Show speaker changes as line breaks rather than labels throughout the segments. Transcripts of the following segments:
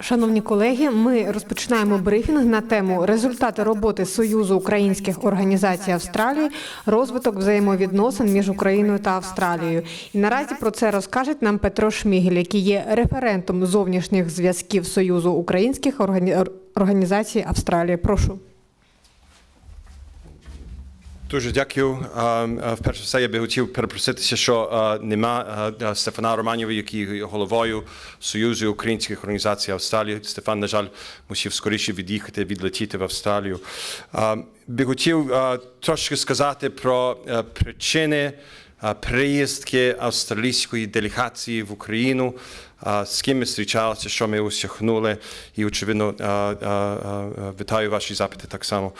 Шановні колеги, ми розпочинаємо брифінг на тему результати роботи Союзу українських організацій Австралії, розвиток взаємовідносин між Україною та Австралією. І наразі про це розкаже нам Петро Шмігель, який є референтом зовнішніх зв'язків Союзу українських органі- організацій Австралії. Прошу.
Дуже дякую. Вперше все я би хотів перепроситися, що нема Стефана Романєва, який головою Союзу українських організацій Австралії. Стефан, на жаль, мусив скоріше від'їхати, відлетіти в Австралію. Би хотів трошки сказати про причини а, приїздки австралійської делегації в Україну. З ким ми зустрічалися, що ми осягнули, і очевидно вітаю ваші запити так само.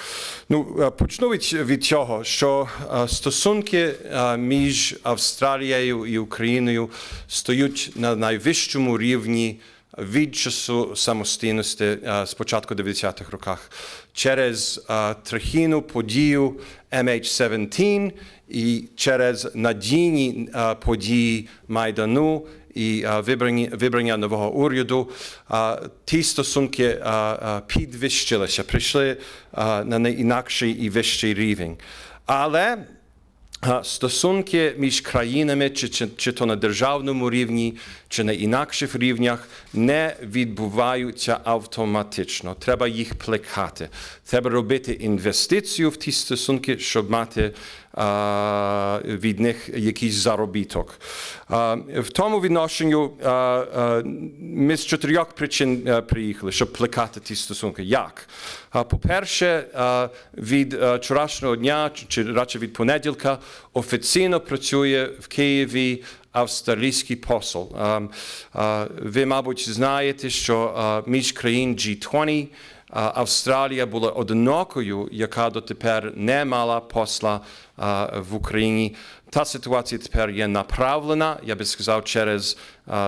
Ну, почну від, від цього, що стосунки між Австралією і Україною стоять на найвищому рівні від часу самостійності а, з початку 90-х роках через а, трахійну подію MH17 і через надійні а, події Майдану і вибрання, нового уряду, ті стосунки підвищилися, прийшли на найінакший і вищий рівень. Але Стосунки між країнами, чи, чи, чи то на державному рівні, чи на інакших рівнях, не відбуваються автоматично. Треба їх плекати. Треба робити інвестицію в ті стосунки, щоб мати від них якийсь заробіток. В тому відношенню ми з чотирьох причин а, приїхали, щоб плекати ті стосунки. Як? По-перше, від а, вчорашнього дня, чи- радше від понеділка, офіційно працює в Києві австралійський посол. А, Ви, мабуть, знаєте, що а, між країн G20 а, Австралія була одинокою, яка дотепер не мала посла в Україні. Та ситуація тепер є направлена, я би сказав, через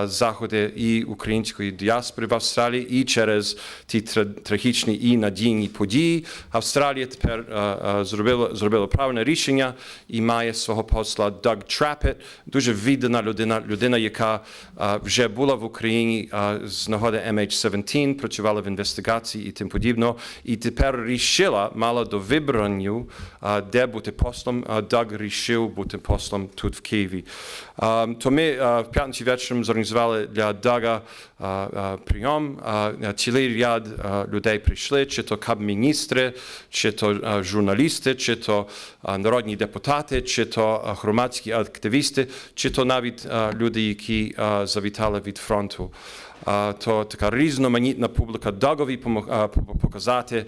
заходи і української діаспори в Австралії, і через ті тра- трагічні і надійні події. Австралія тепер зробила, зробила правильне рішення і має свого посла Дог Трапет, дуже віддана людина, людина, яка вже була в Україні з нагоди MH17, працювала в інвестигації і тим подібно, і тепер рішила, мала до вибранню, де бути послом. А, Дог рішив бути послом тут в Києві. То ми в п'ятницю вечором зорганізували для Дага прийом. Цілий ряд людей прийшли, чи то кабміністри, чи то журналісти, чи то народні депутати, чи то громадські активісти, чи то навіть люди, які завітали від фронту. То така різноманітна публіка Дагові показати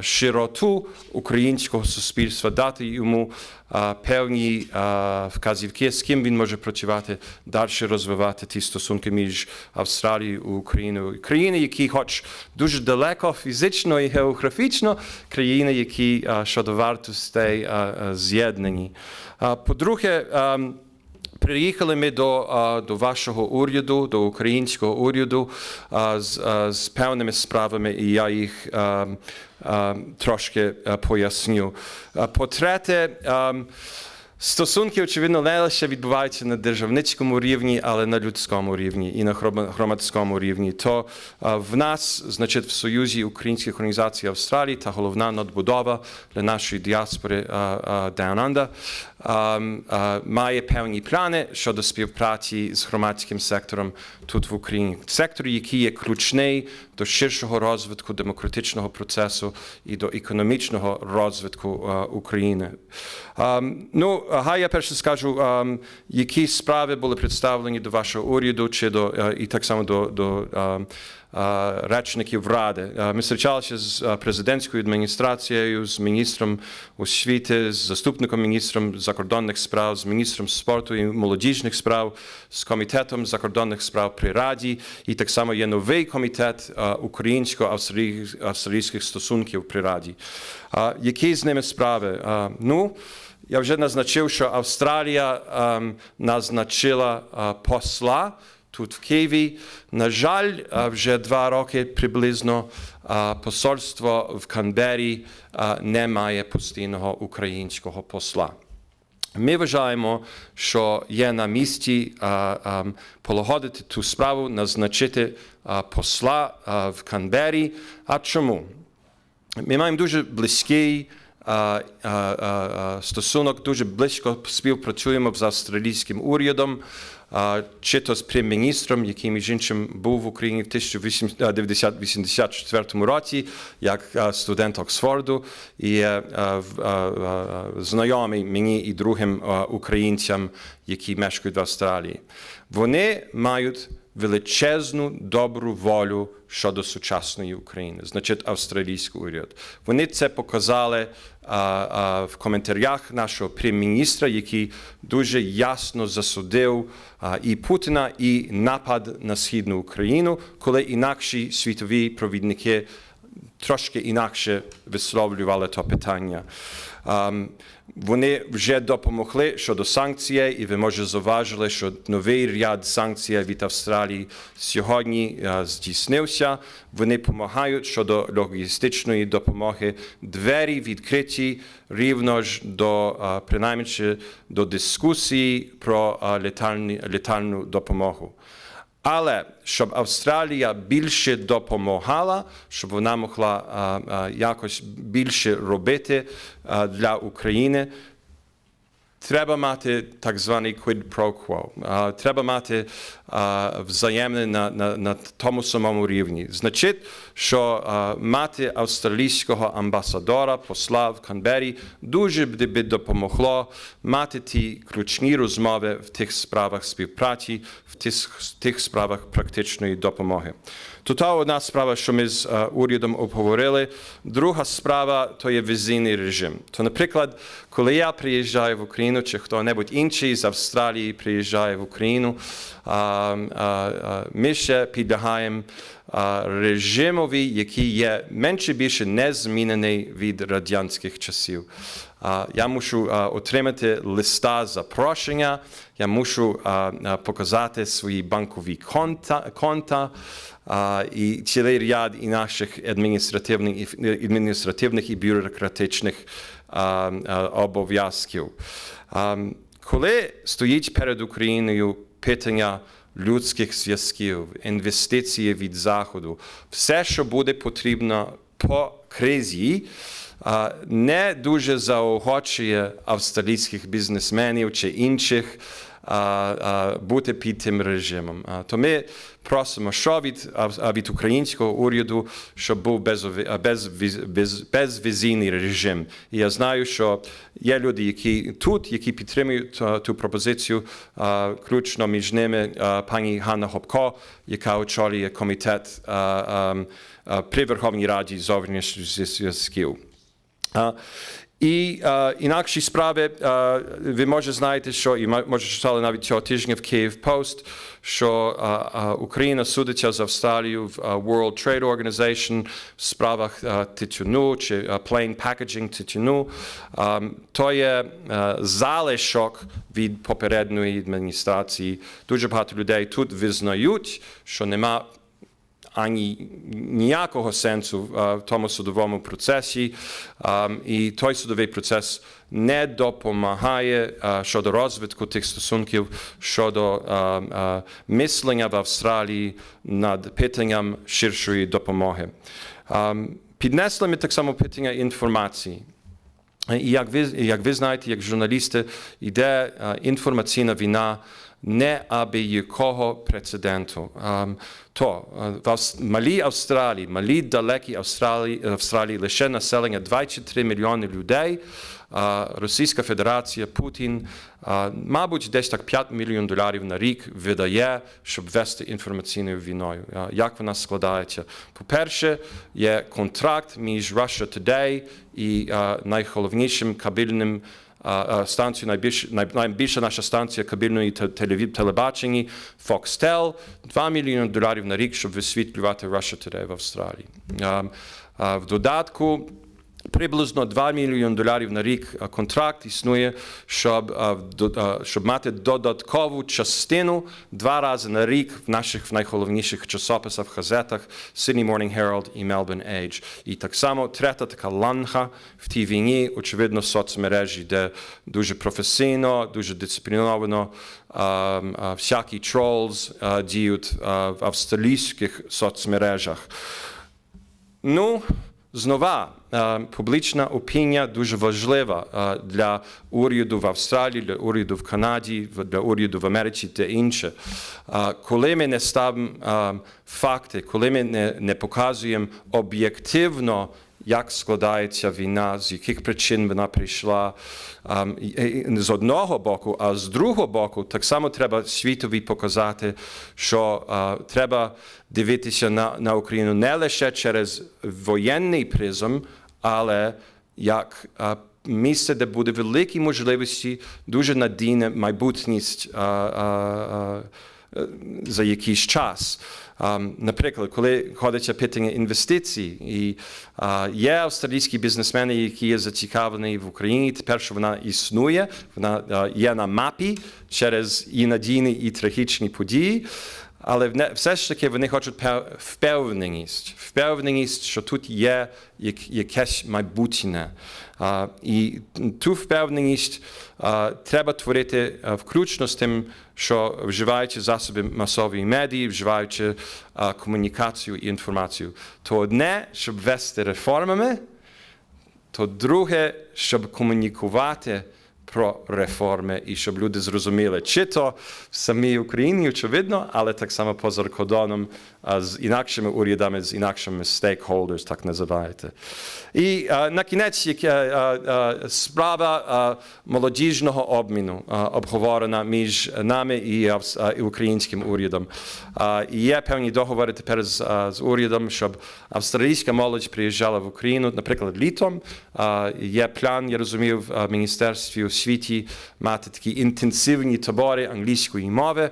широту українського суспільства, дати йому певні вказівки, з ким він може працювати, далі розвивати ті стосунки між Австралією і Україною. Країни, які, хоч дуже далеко фізично і географічно, країни, які щодо вартостей з'єднані. По-друге, ам, Приїхали ми до, до вашого уряду, до українського уряду з, з певними справами, і я їх трошки поясню. По-третє, Стосунки, очевидно, не лише відбуваються на державницькому рівні, але на людському рівні і на громадському рівні. То в нас, значить, в Союзі українських організацій Австралії та головна надбудова для нашої діаспори Down має певні плани щодо співпраці з громадським сектором тут в Україні. Сектор, який є ключний до ширшого розвитку демократичного процесу і до економічного розвитку а, України. Ну, ага, я перше скажу, які справи були представлені до вашого уряду, чи до а, і так само до, до речників ради. Ми зустрічалися з президентською адміністрацією, з міністром освіти, з заступником міністром закордонних справ, з міністром спорту і молодіжних справ, з комітетом закордонних справ при раді. І так само є новий комітет українсько-австралійських стосунків при раді. Які з ними справи? Ну, я вже назначив, що Австралія ем, назначила е, посла тут в Києві. На жаль, е, вже два роки приблизно е, посольство в Канбері е, не має постійного українського посла. Ми вважаємо, що є на місці полагодити ту справу, назначити посла в Канбері. А чому? Ми маємо дуже близький стосунок, дуже близько співпрацюємо з австралійським урядом, чи то з прем'єр-міністром, який між іншим був в Україні в 1984 році, як студент Оксфорду, і е, знайомий мені і другим українцям, які мешкають в Австралії. Вони мають величезну добру волю щодо сучасної України, значить австралійський уряд. Вони це показали а, а, в коментарях нашого прем'єр-міністра, який дуже ясно засудив а, і Путіна, і напад на східну Україну, коли інакші світові провідники трошки інакше висловлювали то питання. Вони вже допомогли щодо санкцій, і ви може зауважили, що новий ряд санкцій від Австралії сьогодні е, здійснився. Вони допомагають щодо логістичної допомоги. Двері відкриті рівно ж до е, принаймні до дискусії про е, летальну допомогу. Але щоб Австралія більше допомагала, щоб вона могла якось більше робити для України, треба мати так званий quid pro quo. А, Треба мати а, взаємне на, на, на тому самому рівні. Значить, що а, мати австралійського амбасадора, посла в Канбері, дуже би допомогло мати ті ключні розмови в тих справах співпраці, в тих, тих справах практичної допомоги. То та одна справа, що ми з е, урядом обговорили. Друга справа то є візійний режим. То, наприклад, коли я приїжджаю в Україну, чи хто-небудь інший з Австралії приїжджає в Україну, ми ще підлягаємо режимові, який є менше більше незмінений від радянських часів. Я мушу отримати листа запрошення, я мушу показати свої банкові конта, конта і цілий ряд інакших адміністративних, і- адміністративних і бюрократичних обов'язків. Коли стоїть перед Україною питання людських зв'язків, інвестиції від Заходу, все, що буде потрібно по кризі, не дуже заохочує австралійських бізнесменів чи інших бути під тим режимом. То ми просимо, що від, від українського уряду, щоб був безвізійний режим. І я знаю, що є люди, які тут, які підтримують ту пропозицію, а, включно між ними пані Ганна Гопко, яка очолює комітет при Верховній Раді зовнішніх зв'язків. І а, інакші справи, а, ви може знаєте, що і може читали навіть цього тижня в Київ Пост, що а, Україна судиться з Австралією в World Trade Organization в справах тютюну чи plain packaging тютюну. А, То є залишок від попередньої адміністрації. Дуже багато людей тут визнають, що нема ані ніякого сенсу в тому судовому процесі, і той судовий процес не допомагає щодо розвитку тих стосунків, щодо а, мислення в Австралії над питанням ширшої допомоги. Піднесли ми так само питання інформації. І як ви, як ви знаєте, як журналісти, йде е, інформаційна війна не аби якого прецеденту. То в малій Австралії, малій далекій Австралії, Австралії лише населення 23 мільйони людей. Російська Федерація, Путін, мабуть, десь так 5 мільйонів доларів на рік видає, щоб вести інформаційною війною. Як вона складається? По-перше, є контракт між Russia Today і найголовнішим кабельним станцією, найбільш, най, найбільша наша станція кабільної телебачення Foxtel, 2 мільйони доларів на рік, щоб висвітлювати Russia Today в Австралії. А, В додатку Приблизно 2 мільйони доларів на рік контракт існує, щоб, щоб мати додаткову частину два рази на рік в наших найголовніших часописах, газетах Sydney Morning Herald і Melbourne Age. І так само третя така ланга в тій війні, очевидно, соцмережі, де дуже професійно, дуже дисципліновано всякі тролз діють в австралійських соцмережах. Ну, знова, е, публічна опінія дуже важлива е, для уряду в Австралії, для уряду в Канаді, для уряду в Америці та інше. Е, Коли ми не ставимо факти, коли ми не показуємо об'єктивно, як складається війна, з яких причин вона прийшла ем, з одного боку, а з другого боку, так само треба світові показати, що е, треба дивитися на, на Україну не лише через воєнний призм, але як е, місце, де буде великі можливості, дуже надійна майбутність е, за якийсь час. Наприклад, коли ходиться питання інвестицій, і є австралійські бізнесмени, які є зацікавлені в Україні, тепер що вона існує, вона uh, є на мапі через і надійні, і трагічні події. Але все ж таки вони хочуть впевненість, впевненість, що тут є якесь майбутнє. І ту впевненість треба творити включно з тим, що вживаючи засоби масової медії, вживаючи а, комунікацію і інформацію. То одне, щоб вести реформами, то друге, щоб комунікувати про реформи і щоб люди зрозуміли, чи то в самій Україні, очевидно, але так само поза кордоном з інакшими урядами, з інакшими stakeholders, так називаєте. І а, на кінець як, а, а, справа а, молодіжного обміну а, обговорена між нами і, а, і українським урядом. А, І є певні договори тепер з, а, з урядом, щоб австралійська молодь приїжджала в Україну, наприклад, літом. А, Є план, я розумів, в а, Міністерстві освіті мати такі інтенсивні табори англійської мови.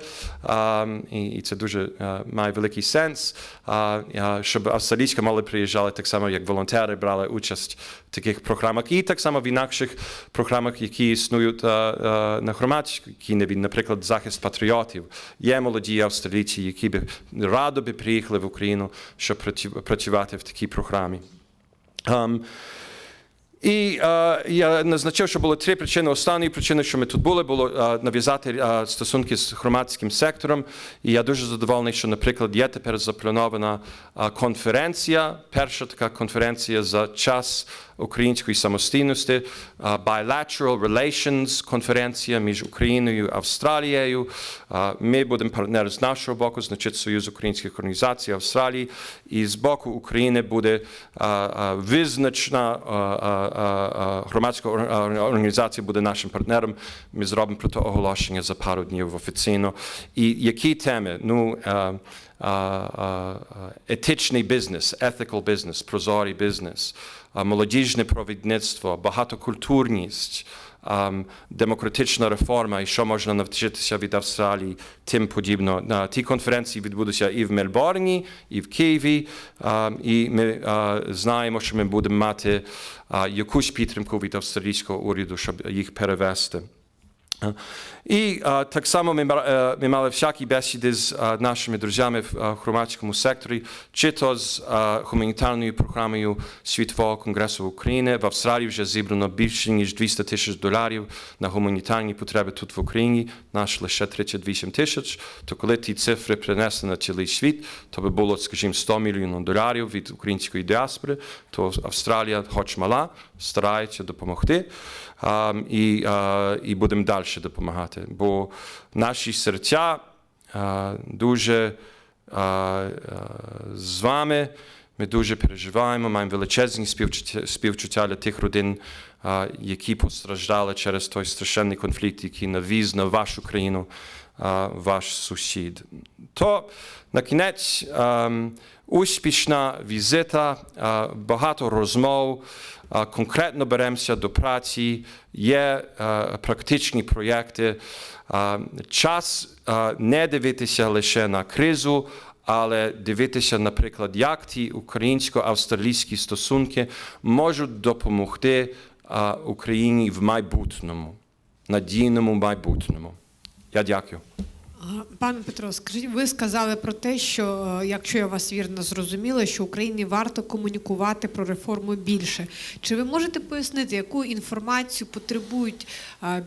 І це дуже а, має великий сенс, а, щоб австралійська молодь приїжджала так само, як волонтери брали участь в таких програмах, і так само в інакших програмах, які існують а, на громадській небі, наприклад, захист патріотів. Є молоді австралійці, які би радо би приїхали в Україну, щоб працювати в такій програмі. Um, і е, я назначив, що було три причини. Остання причина, що ми тут були, було е, нав'язати е, стосунки з громадським сектором. І я дуже задоволений, що, наприклад, є тепер запланована е, конференція, перша така конференція за час української самостійності, е, bilateral relations конференція між Україною і Австралією. Е, Ми будемо партнери з нашого боку, значить Союз українських організацій Австралії, і з боку України буде визначена е, е, е, е, громадська е, організація буде нашим партнером. Ми зробимо про те оголошення за пару днів офіційно. І які теми? Ну, е, е, е, е, етичний бізнес, ethical бізнес, прозорий бізнес, е, молодіжне провідництво, багатокультурність, ем, демократична реформа і що можна навчитися від Австралії, тим подібно. На ті конференції відбудуться і в Мельборні, і в Києві. Um, І ми uh, знаємо, що ми будемо мати uh, якусь підтримку від австралійського уряду, щоб їх перевести. І е, так само ми, е, ми мали всякі бесіди з е, нашими друзями в е, громадському секторі, чи то з е, гуманітарною програмою Світового конгресу України. В Австралії вже зібрано більше ніж 200 тисяч доларів на гуманітарні потреби тут в Україні, наш лише 38 тисяч. То коли ті цифри принесли на цілий світ, то би було, скажімо, 100 мільйонів доларів від української діаспори, то Австралія, хоч мала, старається допомогти. І, і будемо далі допомагати. Бо наші серця дуже з вами. Ми дуже переживаємо, маємо величезні співчуття, для тих родин, які постраждали через той страшенний конфлікт, який навіз на вашу країну ваш сусід. То на кінець ем, успішна візита, багато розмов. Конкретно беремося до праці, є е, практичні проєкти. Час не дивитися лише на кризу, але дивитися, наприклад, як ті українсько-австралійські стосунки можуть допомогти Україні в майбутньому, надійному майбутньому. Я дякую.
Пане Петро, скажіть, ви сказали про те, що е, якщо я вас вірно зрозуміла, що Україні варто комунікувати про реформу більше. Чи ви можете пояснити, яку інформацію потребують а, е,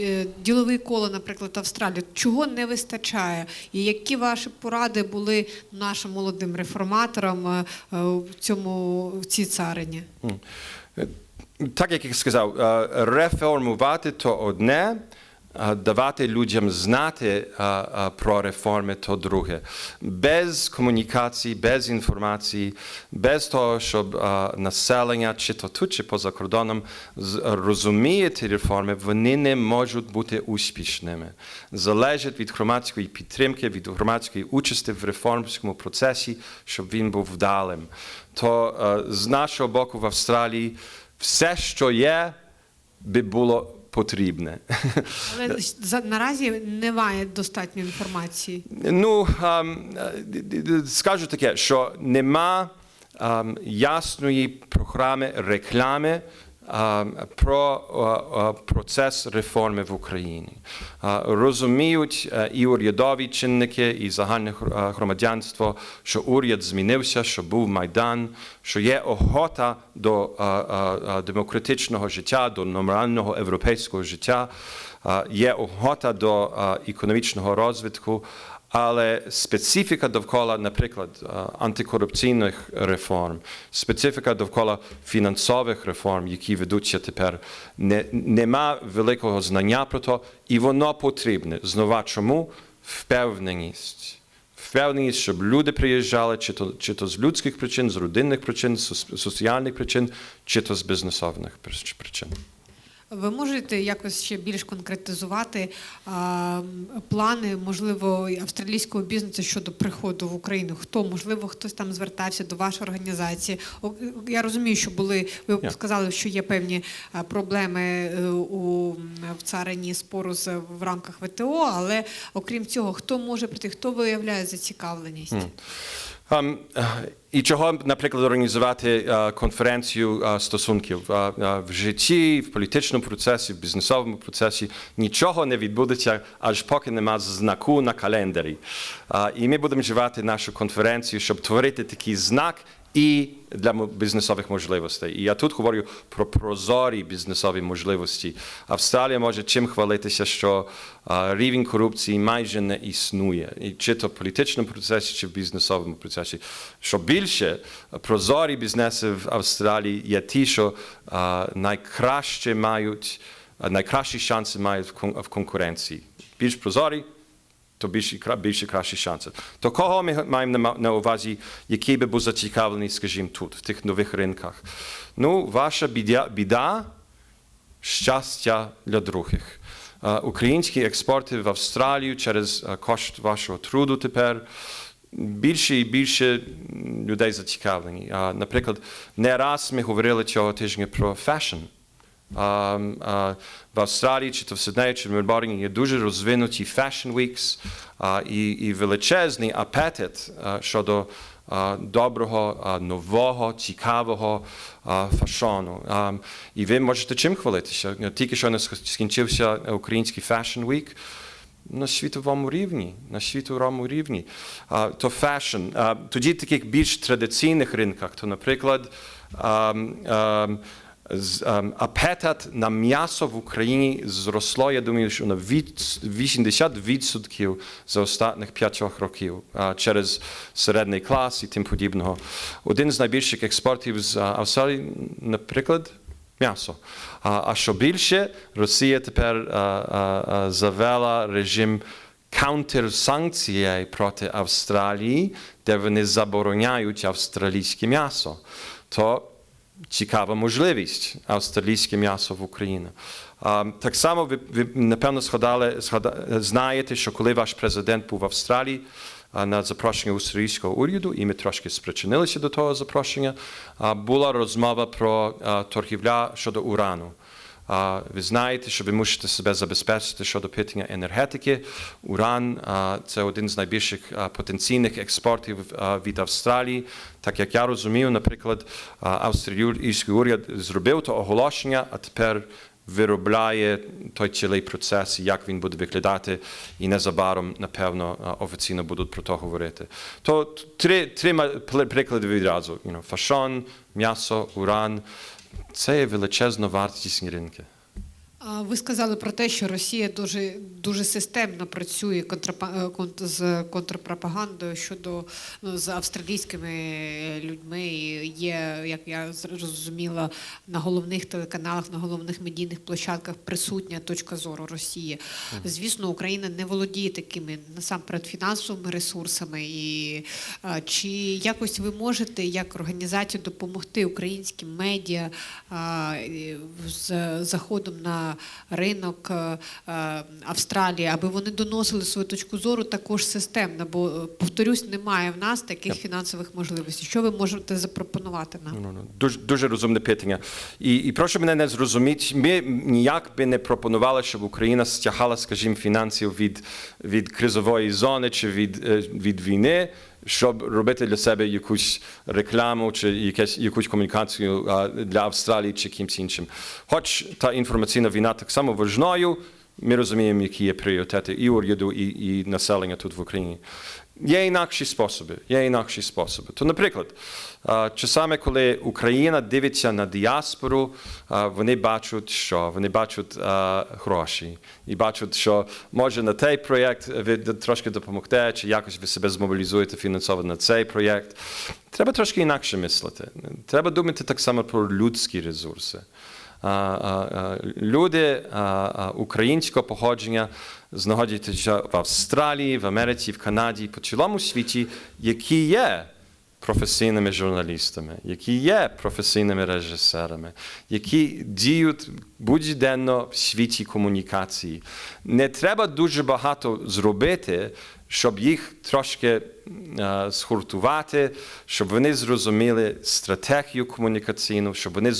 е, ділові коло, наприклад, Австралії? Чого не вистачає? І які ваші поради були нашим молодим реформаторам в цьому в цій царині?
Так як я сказав, реформувати то одне, давати людям знати про реформи то друге. Без комунікації, без інформації, без того, щоб населення, чи то тут, чи поза кордоном, розуміє ті реформи, вони не можуть бути успішними. Залежить від громадської підтримки, від громадської участі в реформському процесі, щоб він був вдалим. То з нашого боку в Австралії все, що є, би було потрібне.
Але наразі немає достатньо інформації.
Ну, ем, скажу таке, що нема ем, ясної програми реклами про процес реформи в Україні. Розуміють е, і урядові чинники, і загальне громадянство, що уряд змінився, що був майдан, що є охота до демократичного життя, до нормального європейського життя. Є охота до економічного розвитку, але специфіка довкола, наприклад, е, антикорупційних реформ, специфіка довкола фінансових реформ, які ведуться тепер, не, нема великого знання про то, і воно потрібне. Знову чому? Впевненість. Впевненість, щоб люди приїжджали, чи то, чи то з людських причин, з родинних причин, з соціальних причин, чи то з бізнесових причин.
Ви можете якось ще більш конкретизувати а, плани, можливо, австралійського бізнесу щодо приходу в Україну? Хто, можливо, хтось там звертався до вашої організації? Я розумію, що були, ви
Yeah.
сказали, що є певні проблеми е, у в царині спору з в рамках ВТО, але окрім цього, хто може прийти, хто виявляє зацікавленість?
Е, І чого, наприклад, організувати е, конференцію е, стосунків Е, в житті, в політичному процесі, в бізнесовому процесі нічого не відбудеться, аж поки нема знаку на календарі. І ми будемо вживати нашу конференцію, щоб творити такий знак і для бізнесових можливостей. І я тут говорю про прозорі бізнесові можливості. Австралія може чим хвалитися, що рівень корупції майже не існує. І чи то в політичному процесі, чи в бізнесовому процесі. Що більше, прозорі бізнеси в Австралії є ті, що найкраще мають, найкращі шанси мають в конкуренції. Більш прозорі, то більше, більше кращі шанси. То кого ми маємо на, увазі, який би був зацікавлений, скажімо, тут, в тих нових ринках? Ну, ваша біда, біда щастя для других. Українські експорти в Австралію через кошт вашого труду тепер більше і більше людей зацікавлені. Наприклад, не раз ми говорили цього тижня про фешн. В Австралії, чи то в Сиднеї, чи в Мельбурні є дуже розвинуті Fashion Weeks і, і величезний апетит щодо доброго, нового, цікавого фашону. І ви можете чим хвалитися? Тільки що не скінчився український Fashion Week на світовому рівні, на світовому рівні. А, то фешн. Тоді в таких більш традиційних ринках, то, наприклад, а, а, апетит на м'ясо в Україні зросло, я думаю, що на від 80% за останніх 5 років через середній клас і тим подібного. Один з найбільших експортів з Австралії, наприклад, м'ясо. А, що більше, Росія тепер а, а, завела режим контрсанкцій проти Австралії, де вони забороняють австралійське м'ясо. То цікава можливість австралійське м'ясо в Україну. Так само ви, ви напевно згадали, згада- знаєте, що коли ваш президент був в Австралії, на запрошення австралійського уряду, і ми трошки спричинилися до того запрошення, була розмова про торгівля щодо урану. Ви знаєте, що ви мусите себе забезпечити щодо питання енергетики. Уран це один з найбільших потенційних експортів від Австралії. Так як я розумію, наприклад, а, австралійський уряд зробив то оголошення, а тепер виробляє той цілий процес, як він буде виглядати, і незабаром, напевно, офіційно будуть про то говорити. То три, три приклади відразу. You know, фашон, м'ясо, уран. Це є величезна вартісні ринки.
Ви сказали про те, що Росія дуже дуже системно працює е, з контрпропагандою щодо ну, з австралійськими людьми. І Є, як я зрозуміла, на головних телеканалах, на головних медійних площадках присутня точка зору Росії. Звісно, Україна не володіє такими насамперед фінансовими ресурсами. І чи якось ви можете як організація допомогти українським медіа з заходом на ринок е, е, Австралії, аби вони доносили свою точку зору також системно? Бо е, повторюсь, немає в нас таких фінансових можливостей. Що ви можете запропонувати нам?
Ну, ну, Дуже, дуже розумне питання. І, і прошу мене не зрозуміти, ми ніяк би не пропонували, щоб Україна стягала, скажімо, фінансів від, від кризової зони чи від, від війни, щоб робити для себе якусь рекламу чи якесь, якусь комунікацію для Австралії чи кимсь іншим. Хоч та інформаційна війна так само важною, ми розуміємо, які є пріоритети і уряду, і, і населення тут в Україні. Є інакші способи. Є інакші способи. То, наприклад, часами, коли Україна дивиться на діаспору, вони бачать, що вони бачать гроші і бачать, що може на цей проєкт ви трошки допомогте, чи якось ви себе змобілізуєте фінансово на цей проєкт. Треба трошки інакше мислити. Треба думати так само про людські ресурси. Люди українського походження знаходяться в Австралії, в Америці, в Канаді, по цілому світі, які є професійними журналістами, які є професійними режисерами, які діють будь-денно в світі комунікації. Не треба дуже багато зробити, щоб їх трошки е, згуртувати, щоб вони зрозуміли стратегію комунікаційну, щоб вони е,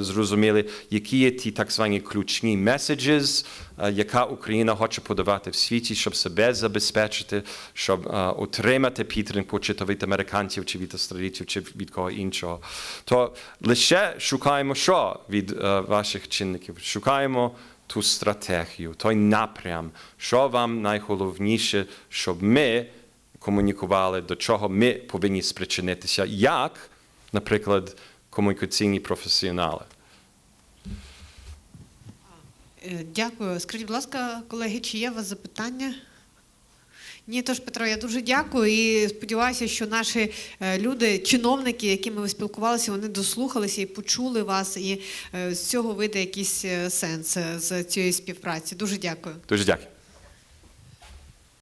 зрозуміли, які є ті так звані ключні меседжес, е, яка Україна хоче подавати в світі, щоб себе забезпечити, щоб е, отримати підтримку чи то від американців, чи від австралійців, чи від кого іншого. То лише шукаємо що від е, ваших чинників? Шукаємо ту стратегію, той напрям, що вам найголовніше, щоб ми комунікували, до чого ми повинні спричинитися, як, наприклад, комунікаційні професіонали.
Дякую. Скажіть, будь ласка, колеги, чи є у вас запитання? Ні, тож Петро, я дуже дякую і сподіваюся, що наші е, люди, чиновники, якими ви спілкувалися, вони дослухалися і почули вас, і е, з цього вийде якийсь е, сенс з цієї співпраці. Дуже дякую.
Дуже дякую.